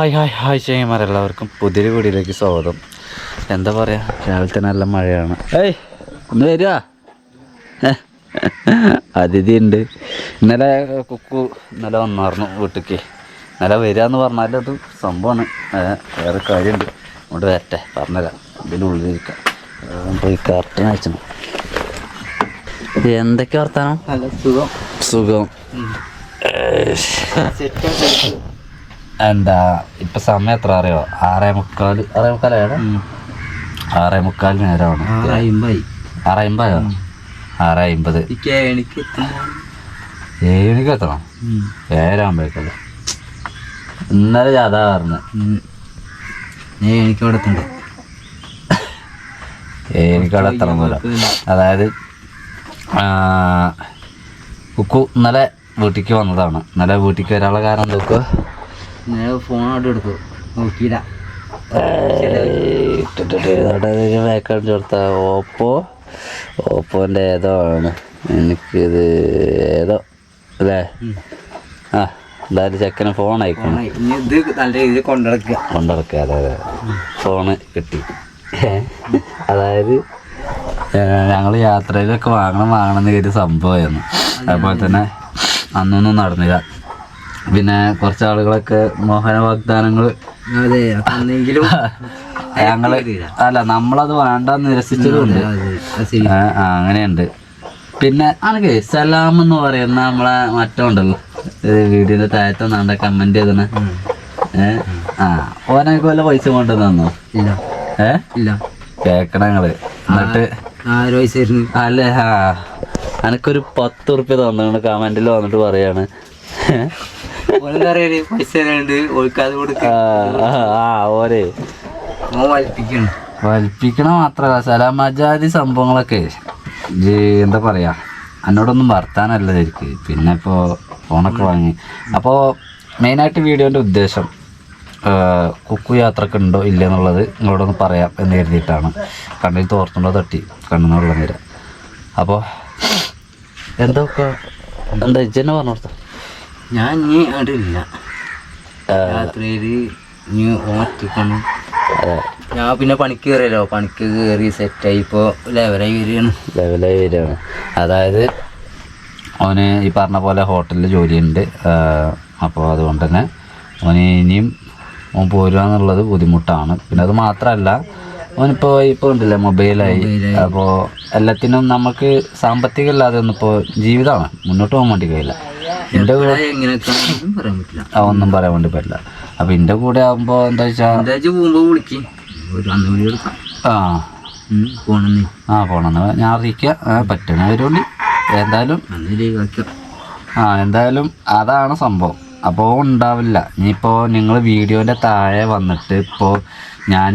Hi hi hi ചെയ്യുമാരെല്ലാവർക്കും പുതിയൊരു വീടിലേക്ക് സ്വാഗതം. എന്താ പറയാ രാവിലത്തെ നല്ല മഴയാണ്. ഏയ് ഒന്ന് വരിക. അതിഥി ഉണ്ട്. ഇന്നലെ കുക്കു ഇന്നലെ വന്നായിരുന്നു വീട്ടിലേക്ക് ഇന്നലെ വരിക എന്ന് പറഞ്ഞാൽ അത് സംഭവമാണ്. വേറെ കാര്യമുണ്ട്. അങ്ങോട്ട് വരട്ടെ പറഞ്ഞുതരാം. ഇതിനുള്ളിലിരിക്കാം പോയി കറക്റ്റ് അയച്ചു എന്തൊക്കെ വർത്താനം? നല്ല സുഖം. സുഖം. എന്താ ഇപ്പൊ സമയം എത്ര അറിയോ? ആറേ മുക്കാൽ ആറേ മുക്കാലാണ് ആറേ മുക്കാൽ നേരമാണ്. ആറ് അമ്പതോ ആറ് അമ്പത് ഈ കേണിക്ക് ഏഴ് എത്തണം? ഏഴാകുമ്പോഴേക്കല്ലേ ഇന്നലെ അതാ പറഞ്ഞത് എനിക്ക് അവിടെ എത്തണ്ടേ എത്തണം പോലെ അതായത് കുക്കു ഇന്നലെ വീട്ടിലേക്ക് വന്നതാണ്. ഇന്നലെ വീട്ടിലേക്ക് വരാനുള്ള കാരണം നോക്കുക ഞാൻ ഫോൺ അവിടെ എടുത്തു. നോക്കിയില്ല. കൊടുത്ത ഓപ്പോ ഓപ്പോന്റെ ഏതോ ആണ്. എനിക്കിത് ഏതോ അല്ലേ? ആ എന്തായാലും ചെക്കന് ഫോൺ അയക്കണം ഇത് നല്ല രീതിയിൽ കൊണ്ടിടക്കുക. കൊണ്ടിടക്കുക അതെ അതെ ഫോണ് കിട്ടി. അതായത് ഞങ്ങൾ യാത്രയിലൊക്കെ വാങ്ങണം വാങ്ങണം എന്ന് കരുതി സംഭവമായിരുന്നു. അതുപോലെ തന്നെ അന്നൊന്നും നടന്നില്ല. പിന്നെ കുറച്ച് ആളുകളൊക്കെ മോഹന വാഗ്ദാനങ്ങൾ ഞങ്ങൾ അല്ല നമ്മളത് വേണ്ടെന്ന് നിരസിച്ചതുണ്ട്. അങ്ങനെയുണ്ട്. പിന്നെ ആണെങ്കിൽ സലാം എന്ന് പറയുന്ന നമ്മളെ മറ്റുണ്ടല്ലോ വീഡിയോന്റെ താഴത്തെ നാണ്ട കമന്റ് ചെയ്തണ. ഏഹ് ആ ഓനൊക്കെ വല്ല പൈസ കൊണ്ടു തന്നോ? ഇല്ല. ഇല്ല. കേക്കണ ഞങ്ങൾ. എന്നിട്ട് അല്ലേ ആ എനക്കൊരു പത്ത് ഉറുപ്പ്യ തന്നു കമന്റിൽ വന്നിട്ട് പറയാണ്. പൈസ ഓരേ. വലിപ്പിക്കണം. മാത്രല്ല സലാമജാതി സംഭവങ്ങളൊക്കെ. ജി എന്താ പറയാ എന്നോടൊന്നും വർത്താനല്ല ശരിക്ക്. പിന്നെ ഇപ്പോൾ ഫോണൊക്കെ വാങ്ങി. അപ്പോൾ മെയിനായിട്ട് വീഡിയോന്റെ ഉദ്ദേശം കുക്കു യാത്രയ്ക്ക് ഉണ്ടോ ഇല്ല എന്നുള്ളത് നിങ്ങളോടൊന്ന് പറയാം എന്ന് കരുതിയിട്ടാണ്. കണ്ണിൽ തോർത്തുണ്ടോ തട്ടി കണ്ണെന്നുള്ള നേരം. അപ്പോൾ എന്തൊക്കെ? എന്താ ഇജ്ജന്നെ പറഞ്ഞു കൊടുത്ത? ഞാൻ ഇനി അവിടെ ഇല്ല രാത്രിയിൽ ഇനി ഓറ്റിക്കണം ഞാൻ പിന്നെ പണിക്ക് കയറിയല്ലോ. പണിക്ക് കയറി സെറ്റായി ഇപ്പോൾ ലെവലായി വരികയാണ്. ലെവലായി വരികയാണ്. അതായത് അവന് ഈ പറഞ്ഞ പോലെ ഹോട്ടലിൽ ജോലിയുണ്ട്. അപ്പോൾ അതുകൊണ്ട് തന്നെ അവന് ഇനിയും അവൻ പോരുക എന്നുള്ളത് ബുദ്ധിമുട്ടാണ്. പിന്നെ അത് മാത്രമല്ല അവനിപ്പോൾ ഇപ്പോൾ ഉണ്ടല്ലേ മൊബൈലായി അപ്പോൾ എല്ലാത്തിനും നമുക്ക് സാമ്പത്തികം ഇല്ലാതെ ഒന്നിപ്പോൾ ജീവിതമാണ്. മുന്നോട്ട് പോകാൻ വേണ്ടി കഴിയില്ല. എന്റെ കൂടെ എങ്ങനെയൊക്കെ പറയാൻ പറ്റില്ല. ആ, ഒന്നും പറയാൻ വേണ്ടി പറ്റില്ല. അപ്പൊ എന്റെ കൂടെ ആകുമ്പോൾ എന്താ വെച്ചാൽ എന്താ പോകുമ്പോൾ വിളിക്കും. ഒരു അന്ന് വിളി എടുക്കാം. ആ. പോണെന്ന് ആ പോണെന്ന് ഞാൻ അറിയിക്കുക ആ, പറ്റണ വരുള്ളി. എന്തായാലും ആ എന്തായാലും അതാണ് സംഭവം. അപ്പോൾ ഉണ്ടാവില്ല. ഇനിയിപ്പോൾ നിങ്ങൾ വീഡിയോന്റെ താഴെ വന്നിട്ട് ഇപ്പോൾ ഞാൻ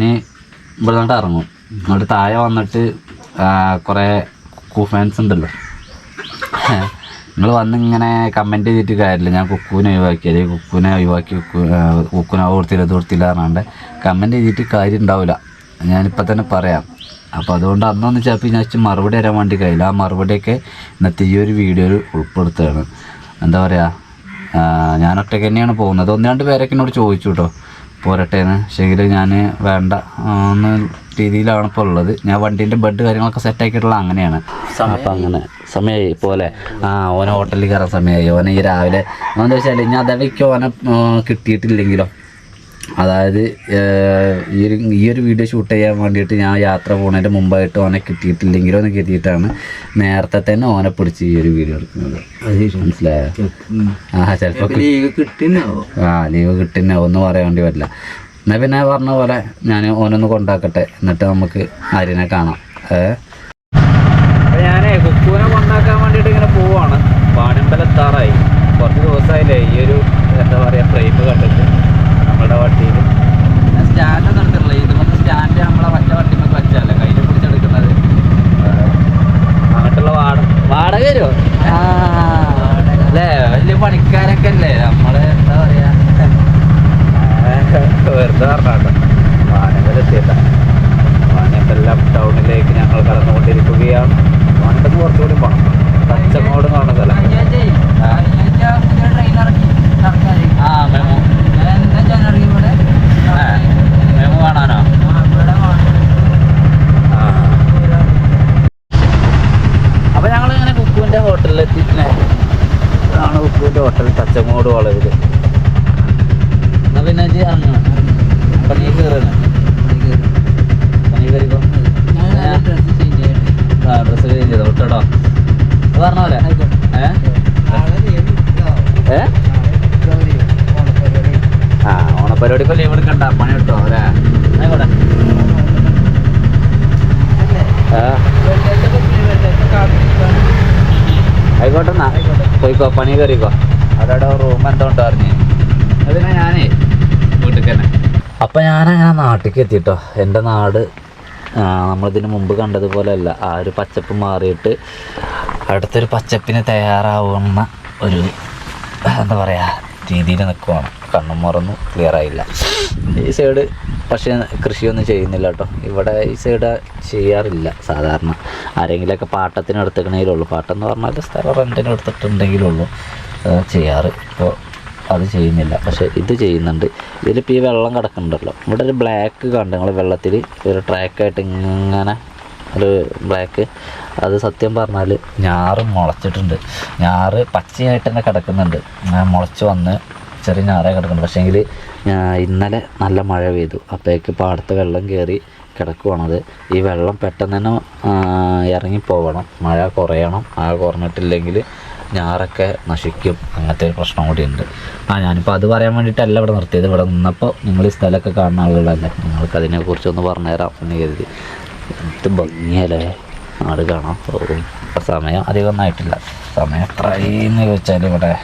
ഇവിടെ നിന്നിട്ട് ഇറങ്ങും. എന്നിട്ട് താഴെ വന്നിട്ട് കുറേ കൂ ഫാൻസ് ഉണ്ടല്ലോ. നിങ്ങൾ വന്ന് ഇങ്ങനെ കമന്റ് ചെയ്തിട്ട് കാര്യമില്ല. ഞാൻ കുക്കുവിനെ ഒഴിവാക്കി. അല്ലെങ്കിൽ കുക്കുവിനെ ഒഴിവാക്കി. കുക്കു കൊടുത്തില്ല ഇത് കൊടുത്തില്ല പറഞ്ഞാണ്ട് കമന്റ് ചെയ്തിട്ട് കാര്യം ഉണ്ടാവില്ല ഞാനിപ്പോൾ തന്നെ പറയാം. അപ്പോൾ അതുകൊണ്ട് അന്നൊന്ന് ചിലപ്പോൾ ഞാൻ മറുപടി തരാൻ വേണ്ടി കഴിയില്ല. ആ മറുപടിയൊക്കെ ഇന്നത്തെ ഈ ഒരു വീഡിയോയിൽ ഉൾപ്പെടുത്തുകയാണ്. എന്താ പറയുക ഞാൻ ഒറ്റയ്ക്ക് തന്നെയാണ് പോകുന്നത്. ഒന്ന് രണ്ട് പേരൊക്കെ എന്നോട് ചോദിച്ചു കേട്ടോ. പോരട്ടേന്ന്. പക്ഷേങ്കിൽ ഞാൻ വേണ്ട ആ, എന്ന രീതിയിലാണ് ഇപ്പോൾ ഉള്ളത്. ഞാൻ വണ്ടീന്റെ ബെഡ് കാര്യങ്ങളൊക്കെ സെറ്റ് ആക്കിയിട്ടുള്ള അങ്ങനെയാണ്. അപ്പം അങ്ങനെ സമയമായി പോലെ ആ ഓനെ ഹോട്ടലിൽ കയറാൻ സമയമായി ഓനെ ഈ രാവിലെ എന്താ വെച്ചാൽ ഞാൻ അതവയ്ക്ക് ഓനെ കിട്ടിയിട്ടില്ലെങ്കിലോ. അതായത് ഈ ഒരു ഈ ഒരു വീഡിയോ ഷൂട്ട് ചെയ്യാൻ വേണ്ടിയിട്ട് ഞാൻ യാത്ര പോകുന്നതിന്റെ മുമ്പായിട്ട് ഓനെ കിട്ടിയിട്ടില്ലെങ്കിലോ എന്ന് കരുതിയിട്ടാണ് നേരത്തെ തന്നെ ഓനെ പിടിച്ച് ഈ ഒരു വീഡിയോ എടുക്കുന്നത്. മനസ്സിലായോ? ആ ചിലപ്പോൾ ആ ലീവ് കിട്ടുന്നോ ഒന്നും പറയാൻ വേണ്ടി പറ്റില്ല. എന്നാൽ പിന്നെ പറഞ്ഞ പോലെ ഞാൻ ഓനൊന്ന് കൊണ്ടാക്കട്ടെ. എന്നിട്ട് നമുക്ക് ആര്യനെ കാണാം. ഏ? ഞാനേ കുക്കുവിനെ കൊണ്ടാക്കാൻ വേണ്ടിയിട്ട് ഇങ്ങനെ പോവാണ്. വാണിമ്പലെത്താറായി കുറച്ച് ദിവസമായില്ലേ ഈ ഒരു എന്താ പറയുക ഫ്രെയിം കണ്ടിട്ട്. നമ്മുടെ വണ്ടിയിൽ സ്റ്റാൻഡ് ചേഞ്ച് അത് പറഞ്ഞ പോലെ ഏ? ആ ഓണപ്പരിപാടിക്ക് ലീവ് എടുക്കണ്ട. പണി കിട്ടോ അല്ലേ? ആയിക്കോട്ടെ. ആയിക്കോട്ടെ എന്നാ. പോയിക്കോ പണി കയറിക്കോ. അവിടെ റൂം എന്തോ ഉണ്ടോ പറഞ്ഞു അതിനാ ഞാനേ വീട്ടിൽ തന്നെ. അപ്പം ഞാനങ്ങനെ നാട്ടിലേക്ക് എത്തിട്ടോ. എന്റെ നാട് നമ്മളിതിന് മുമ്പ് കണ്ടതുപോലെയല്ല. ആ ഒരു പച്ചപ്പ് മാറിയിട്ട് അടുത്തൊരു പച്ചപ്പിന് തയ്യാറാവുന്ന ഒരു എന്താ പറയുക രീതിയിൽ നിൽക്കുവാണ്. കണ്ണും മറന്നു ക്ലിയർ ആയില്ല. ഈ സൈഡ് പക്ഷേ കൃഷിയൊന്നും ചെയ്യുന്നില്ല കേട്ടോ. ഇവിടെ ഈ സൈഡ് ചെയ്യാറില്ല സാധാരണ. ആരെങ്കിലുമൊക്കെ പാട്ടത്തിന് എടുത്തിട്ടുണ്ടെങ്കിലുള്ളൂ പാട്ടം എന്ന് പറഞ്ഞാൽ സ്ഥലം റെന്റിന് എടുത്തിട്ടുണ്ടെങ്കിലുള്ളൂ ചെയ്യാറ്. ഇപ്പോൾ അത് ചെയ്യുന്നില്ല. പക്ഷേ ഇത് ചെയ്യുന്നുണ്ട്. ഇതിലിപ്പോൾ ഈ വെള്ളം കിടക്കുന്നുണ്ടല്ലോ. ഇവിടെ ഒരു ബ്ലാക്ക് കണ്ട്? നിങ്ങൾ വെള്ളത്തിൽ ഒരു ട്രാക്കായിട്ട് ഇങ്ങനെ ഒരു ബ്ലാക്ക് അത് സത്യം പറഞ്ഞാൽ ഞാറ് മുളച്ചിട്ടുണ്ട്. ഞാറ് പച്ചയായിട്ട് തന്നെ കിടക്കുന്നുണ്ട്. മുളച്ച് വന്ന് ചെറിയ ഞാറേ കിടക്കുന്നുണ്ട്. പക്ഷേങ്കിൽ ഇന്നലെ നല്ല മഴ പെയ്തു. അപ്പോഴേക്ക് പാടത്ത് വെള്ളം കയറി കിടക്കുവാണത് ഈ വെള്ളം പെട്ടെന്ന് തന്നെ ഇറങ്ങിപ്പോവണം മഴ കുറയണം. മഴ കുറഞ്ഞിട്ടില്ലെങ്കിൽ ഞാറൊക്കെ നശിക്കും. അങ്ങനത്തെ ഒരു പ്രശ്നം കൂടിയുണ്ട്. ആ ഞാനിപ്പോൾ അത് പറയാൻ വേണ്ടിയിട്ടല്ല ഇവിടെ നിർത്തിയത്. ഇവിടെ നിന്നപ്പോൾ നിങ്ങൾ ഈ സ്ഥലമൊക്കെ കാണുന്ന ആളുകളല്ലേ. നിങ്ങൾക്ക് അതിനെക്കുറിച്ചൊന്ന് പറഞ്ഞുതരാം എന്ന് കരുതി. എന്ത് ഭംഗിയല്ലേ. നാട് കാണാം സമയം അധികം ഒന്നായിട്ടില്ല സമയം എത്രയെന്ന് ചോദിച്ചാൽ ഇവിടെ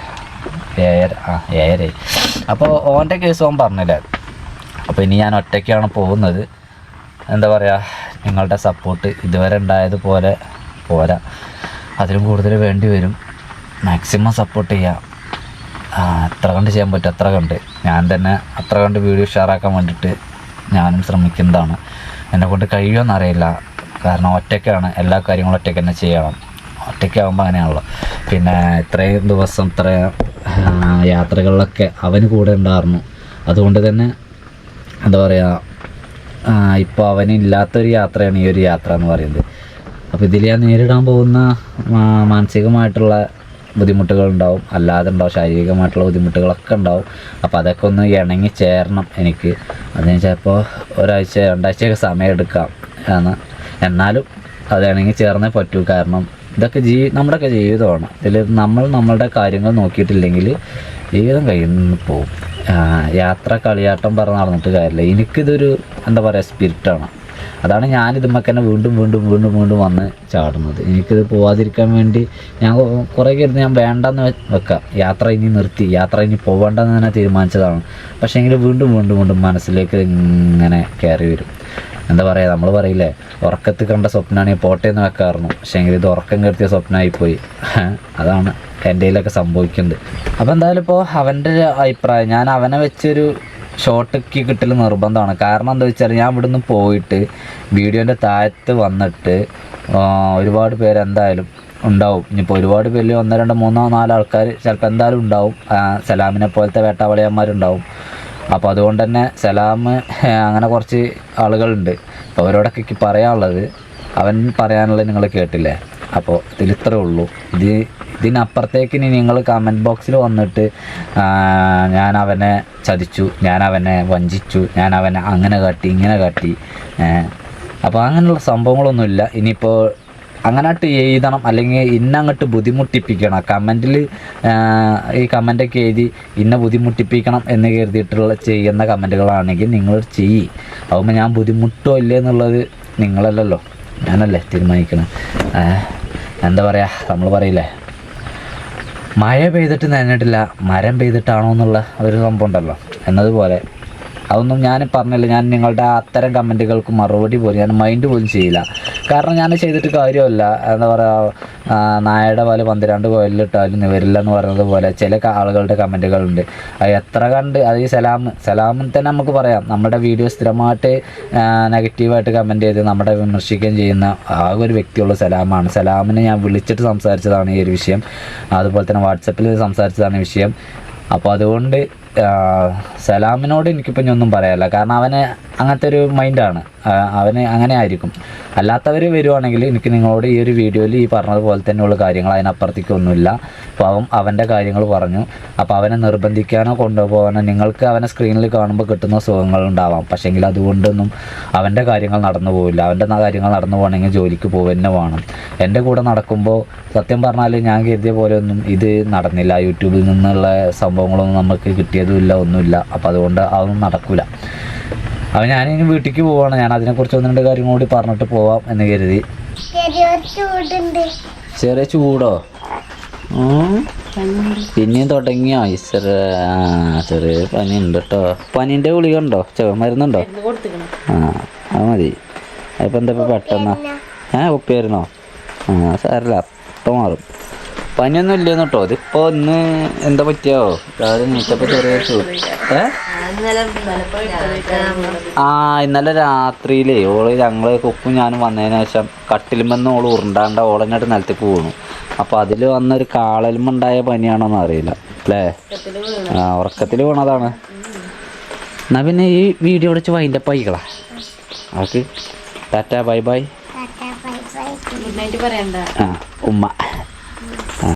ഏഴര ആ ഏഴര അപ്പോൾ ഓന്റെ കേസ് ഓൻ പറഞ്ഞില്ല? അപ്പോൾ ഇനി ഞാൻ ഒറ്റയ്ക്കാണ് പോകുന്നത്. എന്താ പറയുക നിങ്ങളുടെ സപ്പോർട്ട് ഇതുവരെ ഉണ്ടായതുപോലെ പോരാ. അതിലും കൂടുതൽ വേണ്ടി വരും. മാക്സിമം സപ്പോർട്ട് ചെയ്യുക എത്ര കണ്ട് ചെയ്യാൻ പറ്റും അത്ര കണ്ട്. ഞാൻ തന്നെ അത്ര കണ്ട് വീഡിയോ ഷെയറാക്കാൻ വേണ്ടിയിട്ട് ഞാനും ശ്രമിക്കുന്നതാണ്. എന്നെ കൊണ്ട് കഴിയുമെന്ന് അറിയില്ല. കാരണം ഒറ്റയ്ക്കാണ്. എല്ലാ കാര്യങ്ങളും ഒറ്റയ്ക്ക് തന്നെ ചെയ്യണം. ഒറ്റയ്ക്കാവുമ്പോൾ അങ്ങനെയാണല്ലോ. പിന്നെ ഇത്രയും ദിവസം ഇത്ര യാത്രകളിലൊക്കെ അവന് കൂടെ ഉണ്ടായിരുന്നു. അതുകൊണ്ട് തന്നെ എന്താ പറയുക ഇപ്പോൾ അവനില്ലാത്തൊരു യാത്രയാണ് ഈ ഒരു യാത്ര എന്ന് പറയുന്നത്. അപ്പോൾ ഇതിൽ ഞാൻ നേരിടാൻ പോകുന്ന മാ- മാനസികമായിട്ടുള്ള ബുദ്ധിമുട്ടുകളുണ്ടാവും. അല്ലാതെ ഉണ്ടാവും. ശാരീരികമായിട്ടുള്ള ബുദ്ധിമുട്ടുകളൊക്കെ ഉണ്ടാവും. അപ്പോൾ അതൊക്കെ ഒന്ന് ഇണങ്ങി ചേരണം എനിക്ക്. അതിന് ചിലപ്പോൾ ഒരാഴ്ച രണ്ടാഴ്ചയൊക്കെ സമയം എടുക്കാം എന്ന്. എന്നാലും അത് ഇണങ്ങി ചേർന്നേ പറ്റൂ. കാരണം ഇതൊക്കെ ജീ നമ്മുടെയൊക്കെ ജീവിതമാണ്. ഇതിൽ നമ്മൾ നമ്മളുടെ കാര്യങ്ങൾ നോക്കിയിട്ടില്ലെങ്കിൽ ജീവിതം കയ്യിൽ നിന്ന് പോകും യാത്ര കളിയാട്ടം പറഞ്ഞ് നടന്നിട്ട് കാര്യമില്ല. എനിക്കിതൊരു എന്താ പറയുക സ്പിരിറ്റാണ് അതാണ് ഞാൻ ഇതുമ്മക്ക് തന്നെ വീണ്ടും വീണ്ടും വീണ്ടും വീണ്ടും വന്ന് ചാടുന്നത്. എനിക്കിത് പോവാതിരിക്കാൻ വേണ്ടി ഞാൻ കുറേ കരുതി ഞാൻ വേണ്ടെന്ന് വെക്കാം. യാത്ര ഇനി നിർത്തി. യാത്ര ഇനി പോവേണ്ടെന്ന് തന്നെ തീരുമാനിച്ചതാണ്. പക്ഷേ എങ്കിൽ വീണ്ടും വീണ്ടും വീണ്ടും മനസ്സിലേക്ക് ഇങ്ങനെ കയറി വരും. എന്താ പറയുക നമ്മൾ പറയില്ലേ ഉറക്കത്തിൽ കണ്ട സ്വപ്നമാണ് ഈ പോട്ടെ എന്ന് വെക്കാറുന്നു. പക്ഷേ എങ്കിൽ ഇത് ഉറക്കം കെടുത്തിയ സ്വപ്നമായിപ്പോയി അതാണ് എന്റെ സംഭവിക്കുന്നത്. അപ്പോൾ എന്തായാലും ഇപ്പോൾ അവന്റെ ഒരു അഭിപ്രായം. ഞാൻ അവനെ വെച്ചൊരു ഷോട്ടൊക്കെ കിട്ടൽ നിർബന്ധമാണ്. കാരണം എന്താ വെച്ചാൽ ഞാൻ ഇവിടുന്ന് പോയിട്ട് വീഡിയോന്റെ താഴത്ത് വന്നിട്ട് ഒരുപാട് പേര് എന്തായാലും ഉണ്ടാവും. ഇനിയിപ്പോൾ ഒരുപാട് പേരിൽ ഒന്ന് രണ്ട് മൂന്നോ നാലോ ആൾക്കാർ ചിലപ്പോൾ എന്തായാലും ഉണ്ടാവും. സലാമിനെ പോലത്തെ വേട്ടാവളിയന്മാരുണ്ടാവും. അപ്പോൾ അതുകൊണ്ട് തന്നെ സലാം അങ്ങനെ കുറച്ച് ആളുകളുണ്ട്. അപ്പോൾ അവരോടൊക്കെ പറയാനുള്ളത് അവൻ പറയാനുള്ളത് നിങ്ങൾ കേട്ടില്ലേ? അപ്പോൾ ഇതിൽ ഇത്രേ ഉള്ളൂ. ഇത് ഇതിനപ്പുറത്തേക്ക് ഇനി നിങ്ങൾ കമന്റ് ബോക്സിൽ വന്നിട്ട് ഞാൻ അവനെ ചതിച്ചു ഞാൻ അവനെ വഞ്ചിച്ചു ഞാൻ അവനെ അങ്ങനെ കാട്ടി ഇങ്ങനെ കാട്ടി അപ്പോൾ അങ്ങനെയുള്ള സംഭവങ്ങളൊന്നുമില്ല. ഇനിയിപ്പോൾ അങ്ങനായിട്ട് എഴുതണം അല്ലെങ്കിൽ ഇന്നങ്ങോട്ട് ബുദ്ധിമുട്ടിപ്പിക്കണം. കമന്റിൽ ഈ കമന്റൊക്കെ എഴുതി ഇന്ന ബുദ്ധിമുട്ടിപ്പിക്കണം എന്ന് കരുതിയിട്ടുള്ള ചെയ്യുന്ന കമന്റുകളാണെങ്കിൽ നിങ്ങൾ ചെയ്യ്. ആകുമ്പോൾ ഞാൻ ബുദ്ധിമുട്ടോ ഇല്ലേ എന്നുള്ളത് നിങ്ങളല്ലല്ലോ. ഞാനല്ലേ തീരുമാനിക്കണം. എന്താ പറയുക നമ്മൾ പറയില്ലേ? മഴ പെയ്തിട്ട് നനഞ്ഞിട്ടില്ല മരം പെയ്തിട്ടാണോ എന്നുള്ള ഒരു സംഭവം ഉണ്ടല്ലോ. എന്നതുപോലെ അതൊന്നും ഞാൻ പറഞ്ഞില്ല. ഞാൻ നിങ്ങളുടെ അത്തരം കമന്റുകൾക്ക് മറുപടി പോലും ഞാൻ മൈൻഡ് പോലും ചെയ്യില്ല. കാരണം ഞാൻ ചെയ്തിട്ട് കാര്യമല്ല. എന്താ പറയുക നായയുടെ പോലെ പന്ത്രണ്ട് കോയിലിട്ടാലും വരില്ല എന്ന് പറയുന്നത് പോലെ ചില ആളുകളുടെ കമന്റുകളുണ്ട് അത് എത്ര കണ്ട് അത് ഈ സലാം സലാമിൽ തന്നെ നമുക്ക് പറയാം. നമ്മുടെ വീഡിയോ സ്ഥിരമായിട്ട് നെഗറ്റീവായിട്ട് കമന്റ് ചെയ്ത് നമ്മുടെ വിമർശിക്കുകയും ചെയ്യുന്ന ആകെ ഒരു വ്യക്തിയുള്ള സലാമാണ്. സലാമിനെ ഞാൻ വിളിച്ചിട്ട് സംസാരിച്ചതാണ് ഈ ഒരു വിഷയം. അതുപോലെ തന്നെ വാട്സപ്പിൽ സംസാരിച്ചതാണ് ഈ വിഷയം. അപ്പോൾ അതുകൊണ്ട് സലാമിനോട് എനിക്കിപ്പോൾ ഇനി ഒന്നും പറയാനില്ല. കാരണം അവന് അങ്ങനത്തെ ഒരു മൈൻഡാണ് അവന് അങ്ങനെ ആയിരിക്കും. അല്ലാത്തവർ വരുവാണെങ്കിൽ എനിക്ക് നിങ്ങളോട് ഈ ഒരു വീഡിയോയിൽ ഈ പറഞ്ഞതുപോലെ തന്നെയുള്ള കാര്യങ്ങൾ അതിനപ്പുറത്തേക്ക് ഒന്നുമില്ല. അപ്പോൾ അവൻ അവന്റെ കാര്യങ്ങൾ പറഞ്ഞു. അപ്പോൾ അവനെ നിർബന്ധിക്കാനോ കൊണ്ടുപോകാനോ നിങ്ങൾക്ക് അവനെ സ്ക്രീനിൽ കാണുമ്പോൾ കിട്ടുന്ന സുഖങ്ങൾ ഉണ്ടാവാം. പക്ഷേങ്കിൽ അതുകൊണ്ടൊന്നും അവന്റെ കാര്യങ്ങൾ നടന്നു പോവില്ല. അവന്റെ കാര്യങ്ങൾ നടന്നു പോകണമെങ്കിൽ ജോലിക്ക് പോകുക തന്നെ വേണം. എന്റെ കൂടെ നടക്കുമ്പോൾ സത്യം പറഞ്ഞാൽ ഞാൻ കരുതിയ പോലെ ഒന്നും ഇത് നടന്നില്ല. യൂട്യൂബിൽ നിന്നുള്ള സംഭവങ്ങളൊന്നും നമുക്ക് കിട്ടിയതുമില്ല ഒന്നുമില്ല. അപ്പോൾ അതുകൊണ്ട് അതൊന്നും നടക്കില്ല അപ്പോൾ ഞാനിനി വീട്ടിലേക്ക് പോവാണ്. ഞാൻ അതിനെക്കുറിച്ച് ഒന്ന് രണ്ട് കാര്യം കൂടി പറഞ്ഞിട്ട് പോവാം എന്ന് കരുതി. ചെറിയ ചൂടോ. പിന്നെയും തുടങ്ങിയോ? ഈശ്വര ചെറിയ പനി ഉണ്ട് കേട്ടോ പനീന്റെ ഗുളിക ഉണ്ടോ? ചെ മരുന്നുണ്ടോ? ആ അത് മതി. അതിപ്പോൾ എന്താ പെട്ടെന്ന്? ഏ ഒപ്പിയായിരുന്നോ ആ സാരല്ല. ഇപ്പം മാറും. പനിയൊന്നും ഇല്ലെന്ന് കേട്ടോ ഇതിപ്പോൾ ഇന്ന് എന്താ പറ്റിയോ? രാവിലെ നീച്ചപ്പോൾ ചെറിയ ചൂട് ഏ? ആ ഇന്നലെ രാത്രിയിലേ ഓൾ ഞങ്ങൾ കുക്കും ഞാനും വന്നതിന് ശേഷം കട്ടിലുമെന്ന് ഓൾ ഉരുണ്ടാണ്ട ഓളങ്ങട്ട് നിലത്തേക്ക് വീണു. അപ്പൊ അതിൽ വന്നൊരു കാളലുമുണ്ടായ പനിയാണോന്ന് അറിയില്ല. അല്ലേ? ആ ഉറക്കത്തിൽ വീണതാണ്. എന്നാ പിന്നെ ഈ വീഡിയോ വിളിച്ച് വൈൻഡപ്പ് ആയിക്കളാ. ഓക്കെ. ടാറ്റ ബൈ ബൈ. ഗുഡ് നൈറ്റ് പറയണ്ട ആ ഉമ്മ.